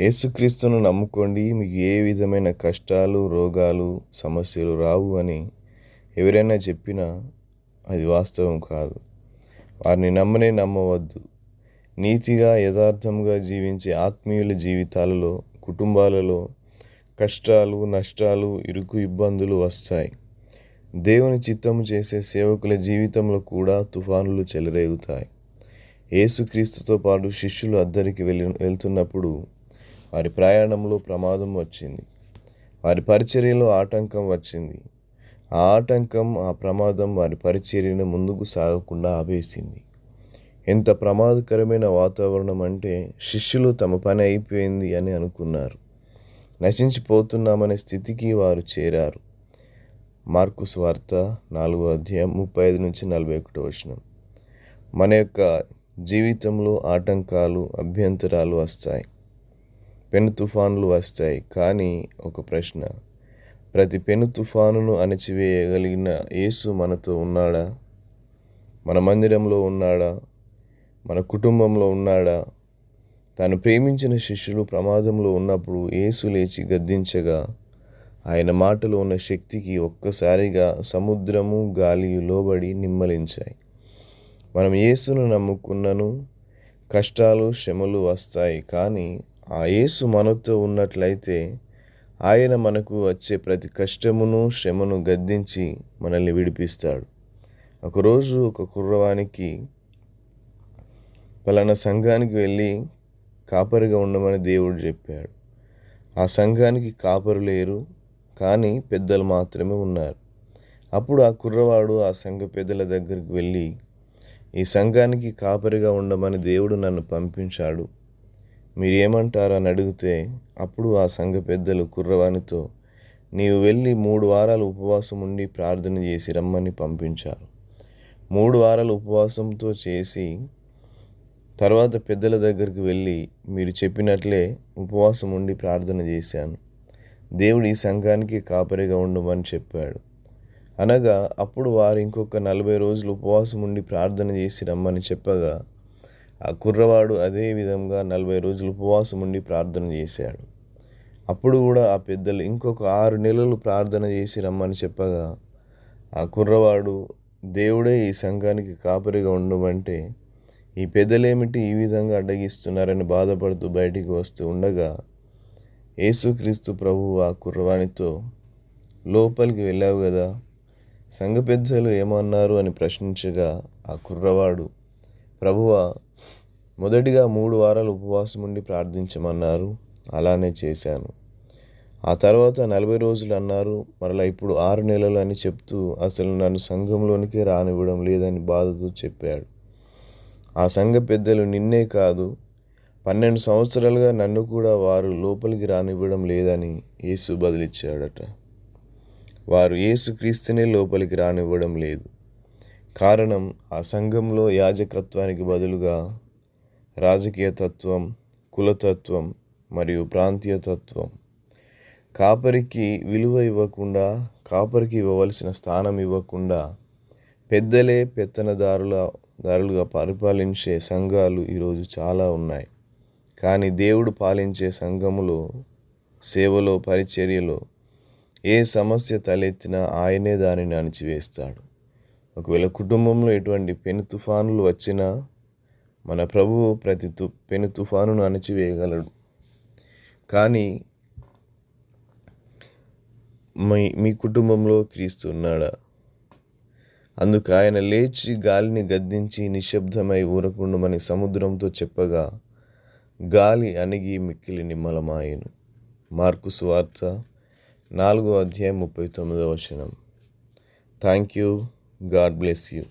యేసుక్రీస్తును నమ్ముకోండి. మీకు ఏ విధమైన కష్టాలు రోగాలు సమస్యలు రావు అని ఎవరైనా చెప్పినా అది వాస్తవం కాదు. వారిని నమ్మనే నమ్మవద్దు. నీతిగా యథార్థంగా జీవించే ఆత్మీయుల జీవితాలలో కుటుంబాలలో కష్టాలు నష్టాలు ఇరుకు ఇబ్బందులు వస్తాయి. దేవుని చిత్తము చేసే సేవకుల జీవితంలో కూడా తుఫానులు చెలరేగుతాయి. ఏసుక్రీస్తుతో పాటు శిష్యులు అద్దరికి వెళ్ళి వెళ్తున్నప్పుడు వారి ప్రయాణంలో ప్రమాదం వచ్చింది. వారి పరిచర్యలో ఆటంకం వచ్చింది. ఆ ఆటంకం ఆ ప్రమాదం వారి పరిచర్యను ముందుకు సాగకుండా ఆపేసింది. ఎంత ప్రమాదకరమైన వాతావరణం అంటే శిష్యులు తమ పని అయిపోయింది అని అనుకున్నారు. నశించిపోతున్నామనే స్థితికి వారు చేరారు. మార్కు స్వార్త నాలుగో అధ్యాయం ముప్పై ఐదు నుంచి నలభై ఒకటో వచనం. మన యొక్క జీవితంలో ఆటంకాలు అభ్యంతరాలు వస్తాయి. పెను తుఫానులు వస్తాయి. కానీ ఒక ప్రశ్న ప్రతి పెను తుఫానును అణచివేయగలిగిన యేసు మనతో ఉన్నాడా? మన మందిరంలో ఉన్నాడా? మన కుటుంబంలో ఉన్నాడా? తాను ప్రేమించిన శిష్యులు ప్రమాదంలో ఉన్నప్పుడు యేసు లేచి గద్దించగా ఆయన మాటలో ఉన్న శక్తికి ఒక్కసారిగా సముద్రము గాలి లోబడి నిమ్మలించాయి. మనం యేసును నమ్ముకున్నను కష్టాలు శ్రమలు వస్తాయి. కానీ ఆ యేసు మనతో ఉన్నట్లయితే ఆయన మనకు వచ్చే ప్రతి కష్టమును శ్రమను గద్దించి మనల్ని విడిపిస్తాడు. ఒకరోజు ఒక కుర్రవానికి పలానా సంఘానికి వెళ్ళి కాపరిగా ఉండమని దేవుడు చెప్పాడు. ఆ సంఘానికి కాపరు లేరు కానీ పెద్దలు మాత్రమే ఉన్నారు. అప్పుడు ఆ కుర్రవాడు ఆ సంఘ పెద్దల దగ్గరికి వెళ్ళి ఈ సంఘానికి కాపరిగా ఉండమని దేవుడు నన్ను పంపించాడు. మీరేమంటారు అని అడిగితే అప్పుడు ఆ సంఘ పెద్దలు కుర్రవానితో నీవు వెళ్ళి మూడు వారాలు ఉపవాసం ఉండి ప్రార్థన చేసి రమ్మని పంపించారు. మూడు వారాలు ఉపవాసంతో చేసి తర్వాత పెద్దల దగ్గరికి వెళ్ళి మీరు చెప్పినట్లే ఉపవాసం ఉండి ప్రార్థన చేశాను. దేవుడు ఈ సంఘానికి కాపరిగా ఉండమని చెప్పాడు. అనగా అప్పుడు వారు ఇంకొక నలభై రోజులు ఉపవాసం ఉండి ప్రార్థన చేసి రమ్మని చెప్పగా ఆ కుర్రవాడు అదే విధంగా నలభై రోజులు ఉపవాసం ఉండి ప్రార్థన చేశాడు. అప్పుడు కూడా ఆ పెద్దలు ఇంకొక ఆరు నెలలు ప్రార్థన చేసి రమ్మని చెప్పగా ఆ కుర్రవాడు దేవుడే ఈ సంఘానికి కాపరిగా ఉండమంటే ఈ పెద్దలేమిటి ఈ విధంగా అడ్డగిస్తున్నారని బాధపడుతూ బయటికి వస్తూ ఉండగా యేసుక్రీస్తు ప్రభువు ఆ కుర్రవానితో లోపలికి వెళ్ళావు కదా సంఘ పెద్దలు ఏమన్నారు? అని ప్రశ్నించగా ఆ కుర్రవాడు ప్రభువ మొదటిగా మూడు వారాలు ఉపవాసం ఉండి ప్రార్థించమన్నారు. అలానే చేశాను. ఆ తర్వాత నలభై రోజులు అన్నారు. మరలా ఇప్పుడు ఆరు నెలలు అని చెప్తూ అసలు నన్ను సంఘంలోనికి రానివ్వడం లేదని బాధతో చెప్పాడు. ఆ సంఘ పెద్దలు నిన్నే కాదు పన్నెండు సంవత్సరాలుగా నన్ను కూడా వారు లోపలికి రానివ్వడం లేదని యేసు బదిలిచ్చాడట. వారు యేసుక్రీస్తునే లోపలికి రానివ్వడం లేదు. కారణం ఆ సంఘంలో యాజకత్వానికి బదులుగా రాజకీయ తత్వం కులతత్వం మరియు ప్రాంతీయ తత్వం. కాపరికి విలువ ఇవ్వకుండా కాపరికి ఇవ్వవలసిన స్థానం ఇవ్వకుండా పెద్దలే పెత్తనదారుల దారులుగా పరిపాలించే సంఘాలు ఈరోజు చాలా ఉన్నాయి. కానీ దేవుడు పాలించే సంఘములో సేవలో పరిచర్యలో ఏ సమస్య తలెత్తినా ఆయనే దానిని అణిచివేస్తాడు. ఒకవేళ కుటుంబంలో ఎటువంటి పెను తుఫానులు వచ్చినా మన ప్రభువు ప్రతి తు పెను తుఫానును అణచివేయగలడు. కానీ మీ మీ కుటుంబంలో క్రీస్తు ఉన్నాడా? అందుకు ఆయన లేచి గాలిని గద్దించి నిశ్శబ్దమై ఊరకుండమని సముద్రంతో చెప్పగా గాలి అణిగి మిక్కిలి నిమ్మలమాయను. మార్కు సువార్త నాలుగో అధ్యాయం ముప్పై తొమ్మిదో వచనం. Thank you. God bless you.